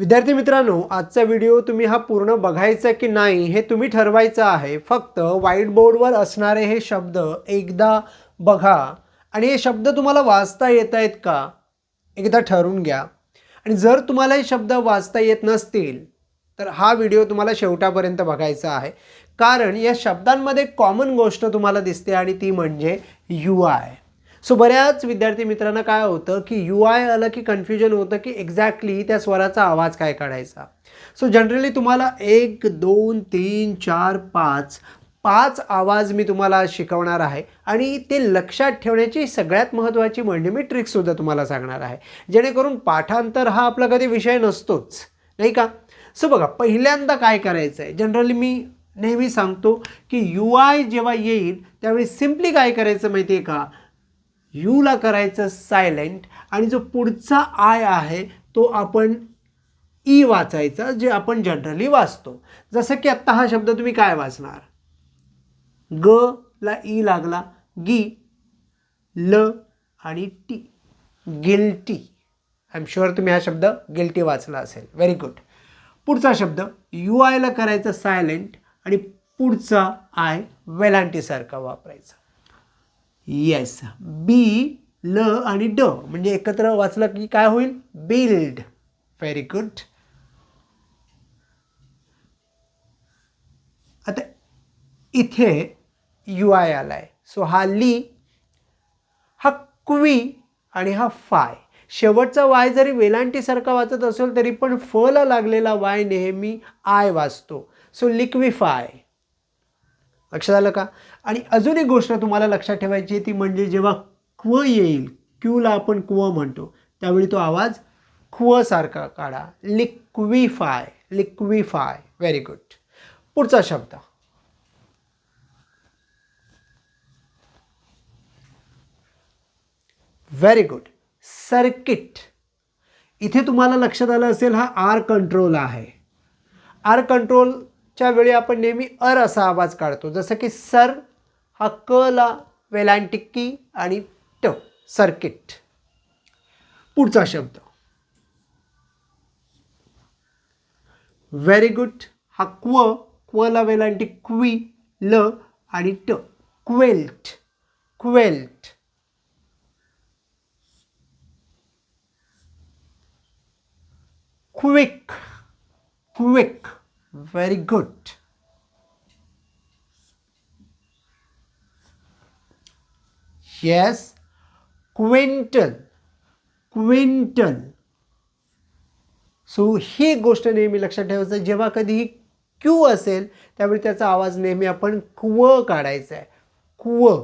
विद्यार्थी मित्रांनो आजचा व्हिडिओ तुम्ही हा पूर्ण बघायचा की नाही हे तुम्ही ठरवायचं आहे. फक्त व्हाईट बोर्डवर असणारे हे शब्द एकदा बघा. आणि हे शब्द तुम्हाला वाचता येत आहेत का? एकदा ठरवून घ्या. आणि जर तुम्हाला हे शब्द वाचता येत नसतील तर हा व्हिडिओ तुम्हाला शेवटापर्यंत बघायचा आहे. कारण या शब्दांमध्ये कॉमन गोष्ट तुम्हाला दिसते आणि ती म्हणजे यू आय सो बऱ्याच विद्यार्थी मित्रांना काय होतं की यू आय आलं की कन्फ्युजन होतं की एक्झॅक्टली त्या स्वराचा आवाज काय काढायचा. सो जनरली तुम्हाला एक दोन तीन चार पाच पाच आवाज मी तुम्हाला शिकवणार आहे. आणि ते लक्षात ठेवण्याची सगळ्यात महत्त्वाची म्हणजे मी ट्रिकसुद्धा तुम्हाला सांगणार आहे. जेणेकरून पाठांतर हा आपला कधी विषय नसतोच नाही का? सो बघा पहिल्यांदा काय करायचं आहे जनरली मी नेहमी सांगतो की यू आय जेव्हा येईल त्यावेळी सिम्पली काय करायचं माहिती आहे का? यूला करायचं सायलेंट आणि जो पुढचा आय आहे तो आपण ई वाचायचा जे आपण जनरली वाचतो. जसं की आत्ता हा शब्द तुम्ही काय वाचणार? ग ला ई लागला गी ल आणि T. Guilty I am sure तुम्ही हा शब्द गिल्टी वाचला असेल. व्हेरी गुड पुढचा शब्द यू आयला करायचं सायलेंट आणि पुढचा आय वेलांटीसारखा वापरायचा. येस बी ल आणि ड म्हणजे एकत्र वाचलं की काय होईल? बिल्ड व्हेरी गुड आता इथे यू आय आला आहे सो हा ली हा क्वी आणि हा फाय. शेवटचा वाय जरी वेलांटीसारखा वाचत असेल तरी पण फला लागलेला वाय नेहमी आय वाचतो. सो लिक्विफाय लक्षात आलं का? आणि अजून एक गोष्ट तुम्हाला लक्षात ठेवायची आहे ती म्हणजे जेव्हा क्व येईल क्यूला आपण क्व म्हणतो त्यावेळी तो आवाज क्वसारखा काढा. लिक्विफाय लिक्विफाय. व्हेरी गुड पुढचा शब्द. व्हेरी गुड सर्किट इथे तुम्हाला लक्षात आलं असेल हा आर कंट्रोल आहे. आर च्या वेळी आपण नेहमी अर असा आवाज काढतो जसं की सर हा क ला वेलांटिक्की आणि ट सर्किट. पुढचा शब्द. व्हेरी गुड हा क्व क्वला वेलांटी क्वी ल आणि ट. Quilt quilt. Quick quick. Very good. Yes. Quintal quintal so ही गोष्ट नेहमी लक्षात ठेवायचं जेव्हा कधीही क्यू असेल त्यावेळी त्याचा आवाज नेहमी आपण क्व काढायचा आहे. क्व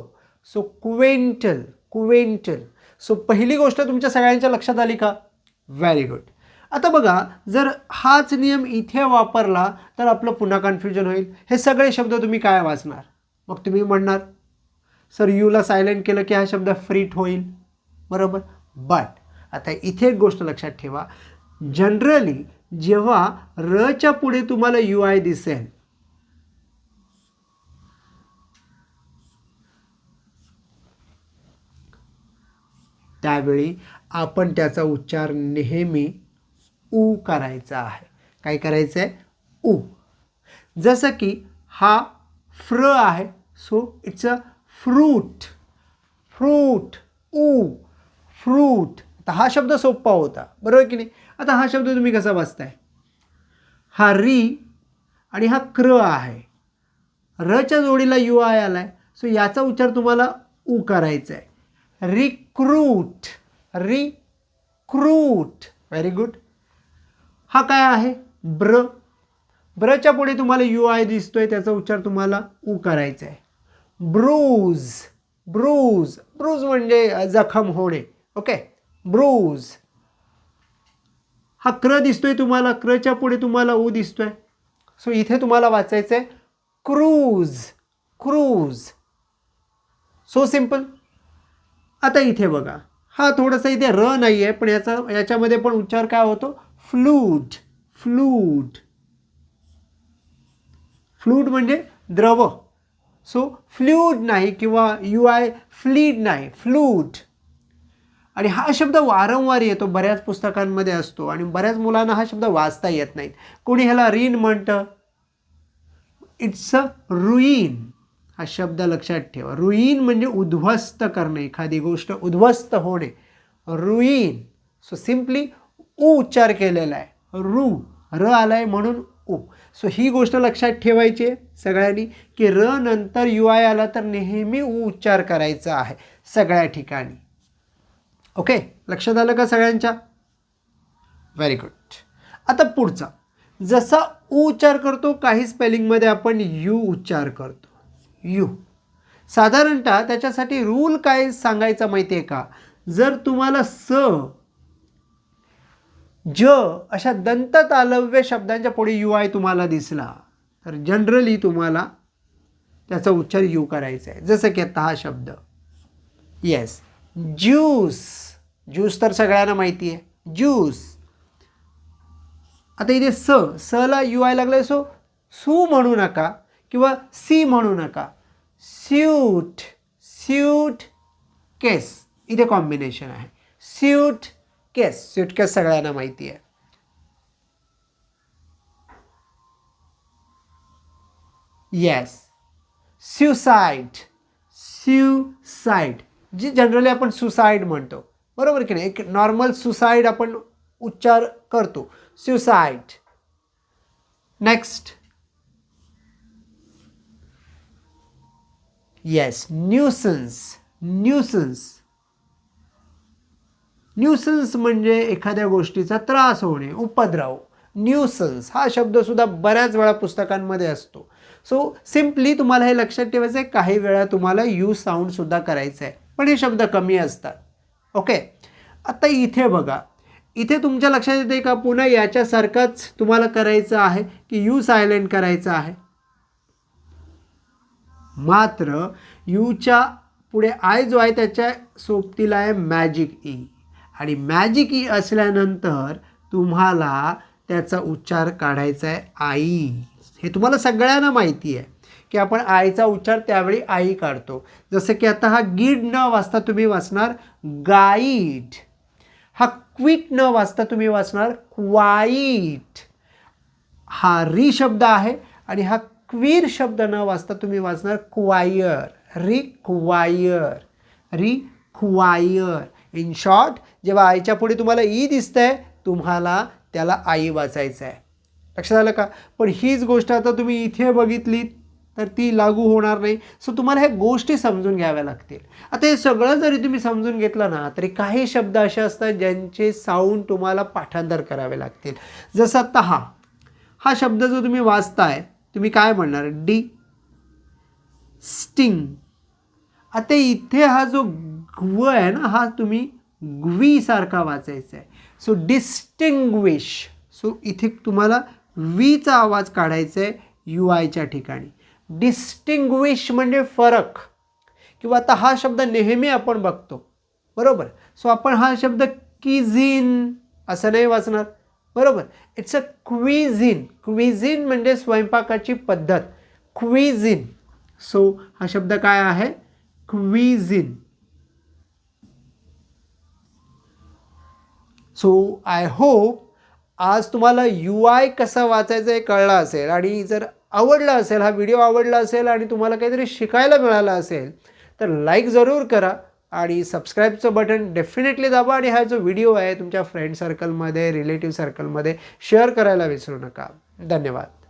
सो क्विंटल क्विंटल सो पहिली गोष्ट तुमच्या सगळ्यांच्या लक्षात आली का? व्हेरी गुड आता बघा जर हाच नियम इथे वापरला तर आपलं पुन्हा कन्फ्युजन होईल. हे सगळे शब्द तुम्ही काय वाचणार? मग तुम्ही म्हणणार सर यूला सायलेंट केलं की हा शब्द फ्रीट होईल. बरोबर? बट आता इथे एक गोष्ट लक्षात ठेवा. जनरली जेव्हा रच्या पुढे तुम्हाला यू आय दिसेल त्यावेळी आपण त्याचा उच्चार नेहमी ऊ करायचा आहे. काय करायचं आहे ऊ जसं की हा फ्र आहे so it's a fruit fruit U fruit आता हा शब्द सोपा होता बरोबर की नाही? आता हा शब्द तुम्ही कसा वाचताय? हा री आणि हा क्र आहे. रच्या जोडीला यू आय आला आहे सो याचा उच्चार तुम्हाला ऊ करायचा आहे रिक्रूट. रिक्रूट. व्हेरी गुड हा काय आहे? ब्र. ब्रच्या पुढे तुम्हाला यू आय दिसतोय त्याचा उच्चार तुम्हाला ऊ करायचा आहे ब्रूज. ब्रूज. ब्रूज म्हणजे जखम होणे. ओके? ब्रूज. हा क्र दिसतोय तुम्हाला क्रच्या पुढे तुम्हाला ऊ दिसतोय. सो इथे तुम्हाला वाचायचं आहे क्रूज. क्रूज. सो सिंपल आता इथे बघा. हा थोडासा इथे र नाही आहे पण याचा याच्यामध्ये पण उच्चार काय होतो? फ्लूट फ्लूट फ्लूट म्हणजे द्रव. सो फ्लूड नाही किंवा यू आय फ्लीड नाही फ्लूट आणि हा शब्द वारंवार येतो बऱ्याच पुस्तकांमध्ये असतो आणि बऱ्याच मुलांना हा शब्द वाचता येत नाहीत कोणी ह्याला रीन म्हणतं? इट्स अ रुईन हा शब्द लक्षात ठेवा. रुईन म्हणजे उद्ध्वस्त करणे एखादी गोष्ट उद्ध्वस्त होणे. रुईन सो सिम्पली उ उच्चार केलेला आहे. रू र आलाय म्हणून उ. सो ही गोष्ट लक्षात ठेवायची आहे सगळ्यांनी की र नंतर यू आय आला तर नेहमी उ उच्चार करायचा आहे सगळ्या ठिकाणी. ओके लक्षात आलं का सगळ्यांच्या? व्हेरी गुड आता पुढचा. जसा उ उच्चार करतो काही स्पेलिंगमध्ये आपण यू उच्चार करतो. यू. साधारणतः त्याच्यासाठी रूल काय सांगायचा माहिती आहे का? जर तुम्हाला स ज अशा दंत तालव्य शब्दांच्या पुढे यू आय तुम्हाला दिसला. तर जनरली तुम्हाला त्याचा उच्चार यू करायचा आहे जसं की आता हा शब्द. येस ज्यूस ज्यूस तर सगळ्यांना माहिती आहे. ज्यूस आता इथे स सला यू आय लागलं सो सू म्हणू नका किंवा सी म्हणू नका. स्यूट स्यूट केस इथे कॉम्बिनेशन आहे. स्यूट केस सुटकेस सगळ्यांना माहिती आहे येस स्युसाईड स्युसाईड जी जनरली आपण सुसाईड म्हणतो. बरोबर की नाही? एक नॉर्मल सुसाईड आपण उच्चार करतो. Suicide next yes nuisance nuisance nuisance म्हणजे एखाद्या गोष्टीचा त्रास होणे उपद्रव. न्यूसन्स हा शब्दसुद्धा बऱ्याच वेळा पुस्तकांमध्ये असतो. सो सिम्पली तुम्हाला हे लक्षात ठेवायचं आहे काही वेळा तुम्हाला यू साऊंडसुद्धा करायचं आहे पण हे शब्द कमी असतात. ओके आता इथे बघा. इथे तुमच्या लक्षात येते का पुन्हा याच्यासारखंच तुम्हाला करायचं आहे की यू सायलेंट करायचं आहे? मात्र यूच्या पुढे आय जो आहे त्याच्या सोबतीला आहे मॅजिक ई e. आणि मॅजिक ई असल्यानंतर तुम्हाला त्याचा उच्चार काढायचा आहे आई. हे तुम्हाला सगळ्यांना माहिती आहे की आपण आईचा उच्चार त्यावेळी आई काढतो. जसं की आता हा गीड न वाचता तुम्ही वाचणार गाईड हा क्विट न वाचता तुम्ही वाचणार क्वाईट हा री शब्द आहे आणि हा क्वीर शब्द न वाचता तुम्ही वाचणार quire require require in short जेव्हा आईच्या पुढे तुम्हाला ई दिसतंय तुम्हाला त्याला आई वाचायचं आहे लक्षात आलं का? पण हीच गोष्ट आता तुम्ही इथे बघितली तर ती लागू होणार नाही. सो तुम्हाला ह्या गोष्टी समजून घ्याव्या लागतील. आता हे सगळं जरी तुम्ही समजून घेतलं ना तरी काही शब्द असे असतात ज्यांचे साऊंड तुम्हाला पाठांतर करावे लागतील. जसं तहा हा. हा शब्द जो तुम्ही वाचताय तुम्ही काय म्हणणार? डी स्टिंग आता इथे हा जो ग्व आहे ना हा तुम्ही ग्वी सारखा वाचायचा आहे सो डिस्टिंग्विश सो इथे तुम्हाला वीचा आवाज काढायचा आहे यू आयच्या ठिकाणी. डिस्टिंग्विश म्हणजे फरक. किंवा आता हा शब्द नेहमी आपण बघतो. बरोबर? सो आपण हा शब्द किझिन असं नाही वाचणार. बरोबर? इट्स अ क्विझिन क्विझिन म्हणजे स्वयंपाकाची पद्धत. क्विझिन सो हा शब्द काय आहे? क्विझिन सो आय होप आज तुम्हाला यू आय कसा वाचायचं हे कळलं असेल आणि जर आवडला असेल हा व्हिडिओ आवडला असेल आणि तुम्हाला काहीतरी शिकायला मिळालं असेल तर लाईक जरूर करा आणि सबस्क्राईबचं बटन डेफिनेटली दाबा आणि हा जो व्हिडिओ आहे तुमच्या फ्रेंड सर्कलमध्ये रिलेटिव्ह सर्कलमध्ये शेअर करायला विसरू नका. धन्यवाद.